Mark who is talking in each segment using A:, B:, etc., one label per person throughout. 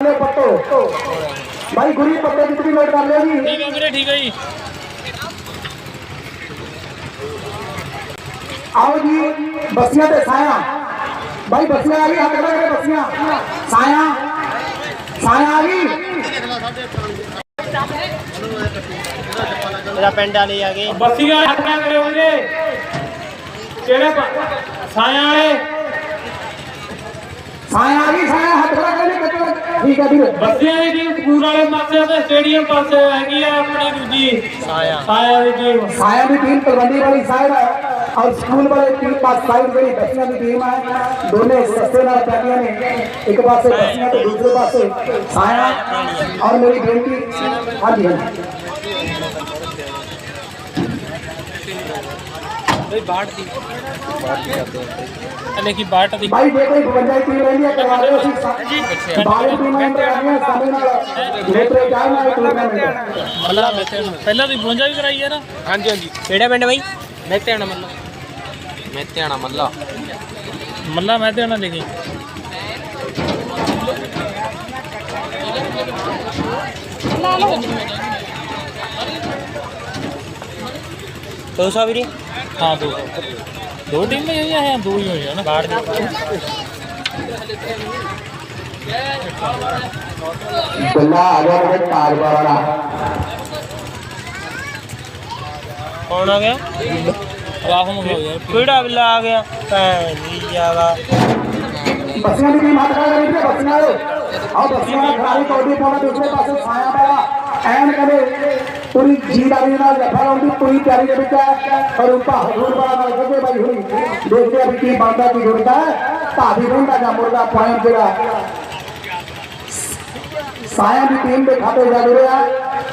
A: पत्तो। भाई गुरी पत्ते कितनी कर
B: लेगी ठीक है
A: आओ जी बसिया पे साया। भाई बसिया आ गई हाथ बसिया। साया साया आ गई
B: मेरा आ गई बसिया हाथ साया
A: साया आ गई साया हाथ करे कचो ठीक है वीर
B: ਬੱਸੀਆਂ ਦੀ ਟੀਮ ਸਕੂਲ ਵਾਲੇ ਪਾਸੇ ਤੇ ਸਟੇਡੀਅਮ ਪਾਸੇ ਹੈਗੀ ਆ ਆਪਣੀ ਦੂਜੀ
C: ਸਾਇਆ
B: ਸਾਇਆ ਦੀ ਟੀਮ
A: साया की टीम तलवंडी वाली साइड है और स्कूल वाले टीम पास साइड वाली बसियां की टीम है दोनों सस्ते नाल पैदियां ने एक पासे बसियां तो दूसरे पासे साया और मेरी बेटी हाँ जी हाँ जी
B: ਬਈ ਬਾੜ ਦੀ ਅਲੇ ਕੀ ਬਾਟ ਦੀ
A: भाई जे कोई 52 टीम रहंदी है करवा दो ਅਸੀਂ ਬਾਹਰ ਟੀਮਾਂ ਅੰਦਰ ਆਈਆਂ ਸਾਡੇ ਨਾਲ ਨੇਤਰੇ ਜਾਣ ਨਾਲ ਟੂਰਨਾਮੈਂਟ
B: ਮੱਲਾ ਪਹਿਲਾਂ ਤੁਸੀਂ 52 ਵੀ ਕਰਾਈ ਹੈ ਨਾ
C: ਹਾਂਜੀ ਹਾਂਜੀ ਕਿਹੜਾ ਪਿੰਡ ਬਾਈ ਮੈਂ ਧਿਆਣਾ ਮੱਲਾ ਮੈਂ ਧਿਆਣਾ ਮੱਲਾ
B: ਮੱਲਾ ਮੈਂ ਤੇ ਨਾ ਲਿਖੀ
C: ਦੋ ਸੌ ਵੀਰੇ
B: ਹਾਂ ਦੋ
C: हाँ दो।
B: दो टीम में
C: हुई है दो ही हुई है ना
A: बाहर कौन आ गया? राहुल फिर आ गया। बसिया निकली बसिया। और बसिया गाड़ी कोडी पोड़ा दूसरे पास छाया पड़ा। एंड करे। पूरी जीरा देना ज़फ़र होगी पूरी प्यारी के क्या और उनका हजूर बड़ा मर्द के भाई हुई। देखिए अभी की बांदा की जुड़ता है ताभी बंदा का मुर्दा पॉइंट देगा साया भी टीम पे खाते जा रहे हैं,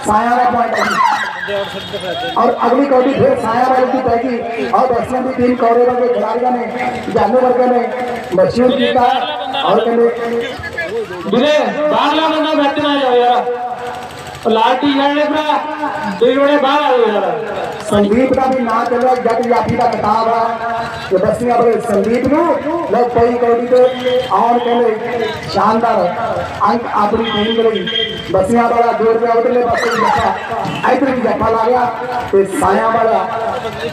A: साया का पॉइंट और अगली कौटी फिर साया वाले की पैकी और बच्चियों की टीम कौरे वर्ग के खिलाड़ियों ने, जानू वर्ग ने बच्चियों की, और के कहने
B: बांग्ला में ना बैठना है यार। ਯਾਰ ਉਹ ਲਾਲ ਟੀ ਸ਼ਰਟ ਨੇ ਭਰਾ ਦੋ ਜੋੜੇ ਬਾਹਰ ਆ ਜਾਓ ਯਾਰ
A: संदीप का भी नाम चल रहा है जट जाति का किताब है कि बस्तियां बड़े संदीप नु लोग कोई कौड़ी तो और कहने शानदार अंक अपनी टीम के लिए बस्तियां वाला जोड़ के उधरले पासे भी जप्पा इधर भी जप्पा ला गया ते साया वाला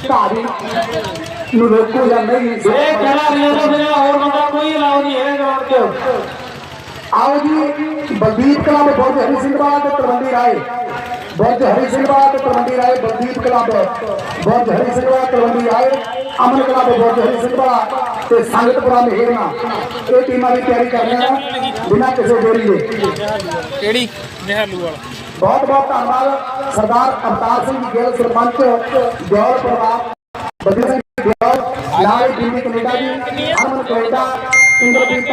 A: धारी नु रोकू या नहीं
B: ਇਹ ਕਿਹੜਾ ਰੀਆ ਤੋਂ ਬਿਨਾਂ ਹੋਰ ਬੰਦਾ ਕੋਈ ਅਲਾਉ ਨਹੀਂ ਹੈ ਗਰਾਊਂਡ 'ਚ
A: आओ जी बलदीप कला में बहुत हरी सिंह बात तरवंडी राय। बहुत हरी सिंह बात तरवंडी राय बलदीप कला में बहुत हरी सिंह बात तरवंडी राय। अमन कला में बहुत हरी सिंह बड़ा ते संगतपुरा में हेरना। ये टीमा की तैयारी कर रहे हैं बिना किसी देरी
C: के।
B: केड़ी? नेहरू
A: वाला। बहुत बहुत धन्यवाद सरदार अवतार सिंह गिल सरपंच गौर प्रभाव। बदिल सिंह गौर। लाल दिल्ली कनेडा जी। अमन कनेडा। इंद्रजीत